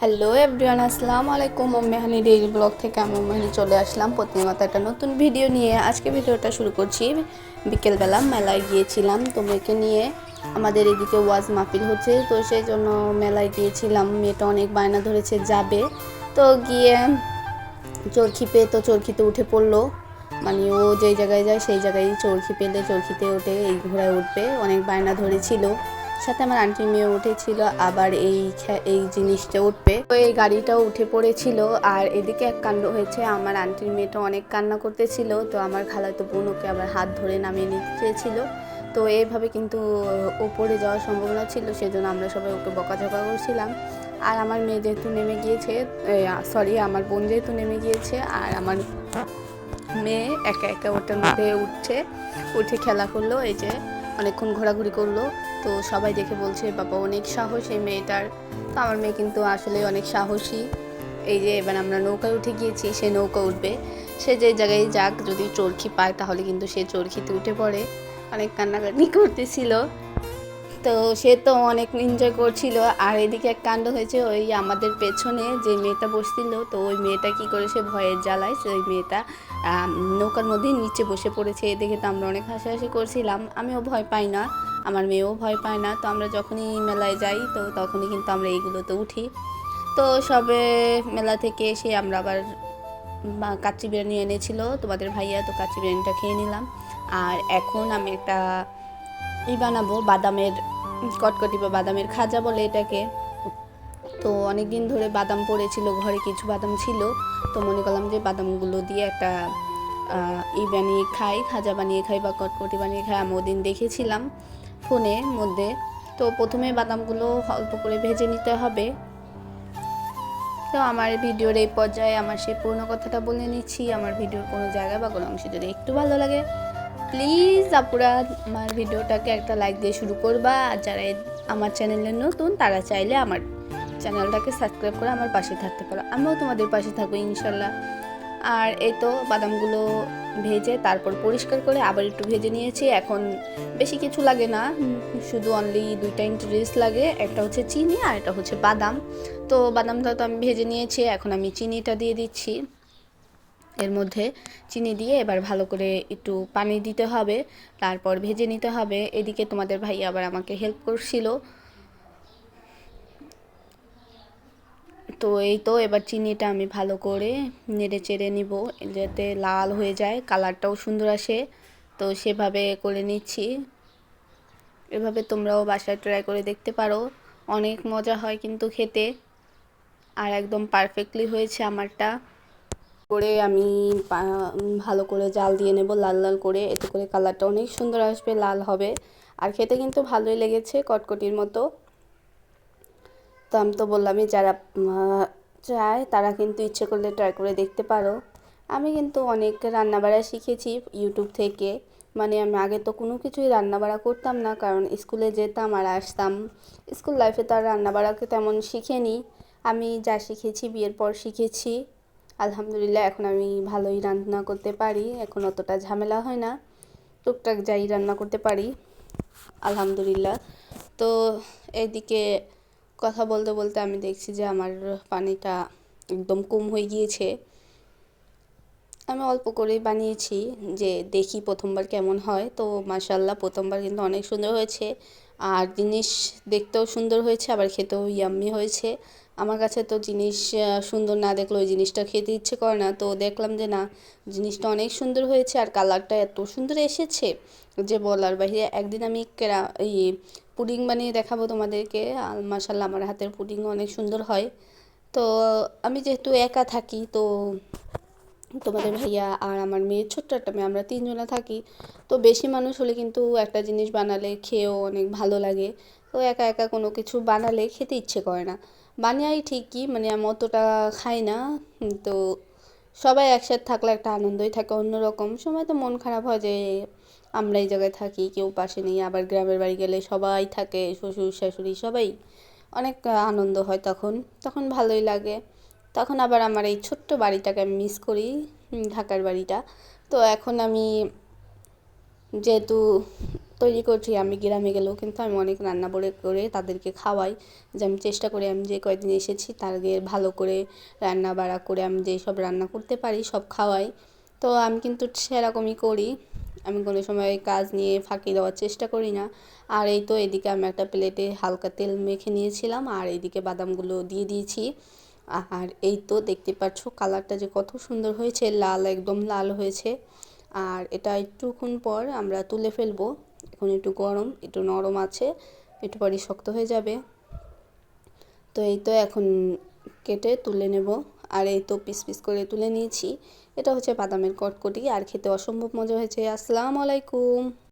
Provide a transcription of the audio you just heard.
Hello everyone আসসালামু আলাইকুম। মেহানি daily blog থেকে আমি মেহানি চলে আসলাম। প্রতিনিয়ত একটা নতুন ভিডিও নিয়ে। আজকে ভিডিওটা শুরু করছি। বিকেলবেলা মেলায় গিয়েছিলাম। তো মেয়েকে নিয়ে আমাদের এদিকে ওয়াজ মাহফিল হচ্ছে। তো সেই জন্য মেলায় গিয়েছিলাম। মেয়েটা অনেক বায়না ধরেছে, যাবে। তো গিয়ে চরখি পেয়ে তো চরখিতে উঠে পড়ল। মানে ও যেই জায়গায় যায়, সেই জায়গায় চরখি পেলে চরখিতে ওঠে, এই ঘোড়ায় উঠবে। অনেক বায়না ধরেছিল। সাথে আমার আন্টি মেয়ে উঠেছিল, আবার এই এই জিনিসটা উঠবে। তো এই গাড়িটাও উঠে পড়েছিল, আর এদিকে এক কাণ্ড হয়েছে, আমার আন্টির মেয়েটা অনেক কান্না করতেছিল, তো আমার খালাতো বোন ওকে আবার হাত ধরে নামিয়ে নিতে চেয়েছিল। তো এইভাবে কিন্তু ওপরে যাওয়ার সম্ভাবনা ছিল, সেজন্য আমরা সবাই ওকে বকাঝকা করছিলাম। আর আমার মেয়ে যেহেতু নেমে গিয়েছে সরি আমার বোন যেহেতু নেমে গিয়েছে, আর আমার মেয়ে একা একা ওটার মধ্যে উঠছে, উঠে খেলা করল, এই যে অনেকক্ষণ ঘোরাঘুরি করল। তো সবাই দেখে বলছে, বাবা, অনেক সাহস এই মেয়েটার। তো আমার মেয়ে কিন্তু আসলে অনেক সাহসী। এই যে এবার আমরা নৌকায় উঠে গিয়েছি, সে নৌকা উঠবে। সে যে জায়গায় যাক, যদি চরখি পায়, তাহলে কিন্তু সে চরখিতে উঠে পড়ে। অনেক কান্নাকাটি করতেছিল। তো সে তো অনেক এনজয় করছিল। আর এদিকে এক কাণ্ড হয়েছে, ওই আমাদের পেছনে যে মেয়েটা বসছিল, তো ওই মেয়েটা কি করেছে ভয়ের জ্বালায়। সেই মেয়েটা নৌকার মধ্যে নিচে বসে পড়েছে। এ দেখে তো আমরা অনেক হাসাহাসি করছিলাম। আমিও ভয় পাই না। আমার মেয়েও ভয় পায় না। তো আমরা যখনই মেলায় যাই, তো তখনই কিন্তু আমরা এইগুলোতে উঠি। তো সবে মেলা থেকে এসে আমরা আবার কাচ্চি বিরিয়ানি এনেছিল। তোমাদের ভাইয়া তো কাচ্চি বিরিয়ানিটা খেয়ে নিলাম। আর এখন আমি একটা ই বানাবো, বাদামের কটকটি বা বাদামের খাজা বলে এটাকে। তো অনেক দিন ধরে বাদাম পড়েছিল, ঘরে কিছু বাদাম ছিল। তো মনে করলাম যে বাদামগুলো দিয়ে একটা ই বানিয়ে খাই, খাজা বানিয়ে খাই বা কটকটি বানিয়ে খাই। আমি ওদিন দেখেছিলাম। ফোনের মধ্যে। তো প্রথমে বাদামগুলো অল্প করে ভেজে নিতে হবে। তো আমার ভিডিওর এই পর্যায়ে আমার সেই পুরনো কথাটা বলে নিচ্ছি। আমার ভিডিওর কোনো জায়গা বা কোনো অংশ যদি একটু ভালো লাগে প্লিজ আপুরা আমার ভিডিওটাকে একটা লাইক দিয়ে শুরু করবা। আর যারা আমার চ্যানেলে নতুন, তারা চাইলে আমার চ্যানেলটাকে সাবস্ক্রাইব করে আমার পাশে থাকতে পারো। আমিও তোমাদের পাশে থাকব ইনশাল্লাহ। আর এই তো বাদামগুলো ভেজে তারপর পরিষ্কার করে আবার একটু ভেজে নিয়েছি। এখন বেশি কিছু লাগে না, শুধু অনলি দুইটা ইন্টারেস্ট লাগে। একটা হচ্ছে চিনি আর একটা হচ্ছে বাদাম। তো বাদামটা তো আমি ভেজে নিয়েছি, এখন আমি চিনিটা দিয়ে দিচ্ছি। এর মধ্যে চিনি দিয়ে এবার ভালো করে একটু পানি দিতে হবে, তারপর ভেজে নিতে হবে। এদিকে তোমাদের ভাই আবার আমাকে হেল্প করছিল। তো এই তো, এবার চিনিটা আমি ভালো করে নেড়ে চেড়ে নিব, যাতে লাল হয়ে যায়, কালারটাও সুন্দর আসে। তো সেভাবে করে নিচ্ছি। এভাবে তোমরাও বাসায় ট্রাই করে দেখতে পারো। অনেক মজা হয় কিন্তু খেতে। আর একদম পারফেক্টলি হয়েছে আমারটা। করে আমি ভালো করে জাল দিয়ে নেব, লাল লাল করে। এতে করে কালারটা অনেক সুন্দর আসবে, লাল হবে। আর খেতে কিন্তু ভালোই লেগেছে কটকটির মতো। তো আমি তো বললামই যারা চায় তারা কিন্তু ইচ্ছে করলে ট্রাই করে দেখতে পারো। আমি কিন্তু অনেক রান্নাবাড়া শিখেছি ইউটিউব থেকে। মানে আমি আগে তো কোনো কিছুই রান্নাবাড়া করতাম না, কারণ স্কুলে যেতাম আর আসতাম। স্কুল লাইফে তো আর রান্নাবাড়াকে তেমন শিখেনি। আমি যা শিখেছি বিয়ের পর শিখেছি। আলহামদুলিল্লাহ এখন আমি ভালোই রান্না করতে পারি, এখন অতটা ঝামেলা হয় না। টুকটাক যাই রান্না করতে পারি। আলহামদুলিল্লাহ। তো এইদিকে কথা বলতে বলতে আমি দেখছি যে আমার পানিটা একদম কম হয়ে গিয়েছে। আমি অল্প করেই বানিয়েছি যে দেখি প্রথমবার কেমন হয়। তো মাসাল্লাহ প্রথমবার কিন্তু অনেক সুন্দর হয়েছে। আর জিনিস দেখতেও সুন্দর হয়েছে, আবার খেতেও ইয়াম্মি হয়েছে। আমার কাছে তো জিনিস সুন্দর না দেখলে ওই জিনিসটা খেতে ইচ্ছে করে না। তো দেখলাম যে না, জিনিসটা অনেক সুন্দর হয়েছে আর কালারটা এত সুন্দর এসেছে যে বলার বাইরে একদিন আমি কেরা- এই পুডিং বানিয়ে দেখাবো তোমাদেরকে। আর মাশাল্লাহ আমার হাতের পুডিং অনেক সুন্দর হয়। তো আমি যেহেতু একা থাকি, তো তোমাদের ভাইয়া আর আমার মেয়ের ছোট্ট একটা মেয়ে, আমরা তিনজনা থাকি। তো বেশি মানুষ হলে কিন্তু একটা জিনিস বানালে খেয়েও অনেক ভালো লাগে। তো একা একা কোনো কিছু বানালে খেতে ইচ্ছে করে না। বানিয়াই ঠিকই মানে আমি অতটা খাই না। তো সবাই একসাথে থাকলে একটা আনন্দই থাকে, অন্যরকম। সময় তো মন খারাপ হয় যে আমরা এই জায়গায় থাকি, কেউ পাশে নেই, আবার গ্রামের বাড়ি গেলে সবাই থাকে, শ্বশুর, শাশুড়ি সবাই অনেক আনন্দ হয় তখন। তখন ভালোই লাগে। তখন আবার আমার এই ছোট্ট বাড়িটাকে আমি মিস করি ঢাকার বাড়িটা। তো এখন আমি যেহেতু তৈরি করছি, আমি গ্রামে গেলেও কিন্তু আমি অনেক রান্না করে করে তাদেরকে খাওয়াই। যে আমি চেষ্টা করি আমি যে কয়দিন এসেছি তাদেরকে ভালো করে রান্না বাড়া করে আমি যেই সব রান্না করতে পারি সব খাওয়াই। তো আমি কিন্তু সেরকমই করি। আমি কোনো সময় কাজ নিয়ে ফাঁকি দেওয়ার চেষ্টা করি না। আর এই তো এদিকে আমি একটা প্লেটে হালকা তেল মেখে নিয়েছিলাম, আর এইদিকে বাদামগুলো দিয়ে দিয়েছি। আর এই তো দেখতে পাচ্ছ কালারটা যে কত সুন্দর হয়েছে, লাল একদম লাল হয়েছে। আর এটা একটুক্ষণ পর আমরা তুলে ফেলব। এখন একটু গরম, একটু নরম আছে একটু পরই শক্ত হয়ে যাবে। তো এই তো এখন কেটে তুলে নেব। আর এই তো পিস পিস করে তুলে নিয়েছি। এটা হচ্ছে বাদামের কটকটি, আর খেতে অসম্ভব মজা হয়েছে। আসসালামু আলাইকুম।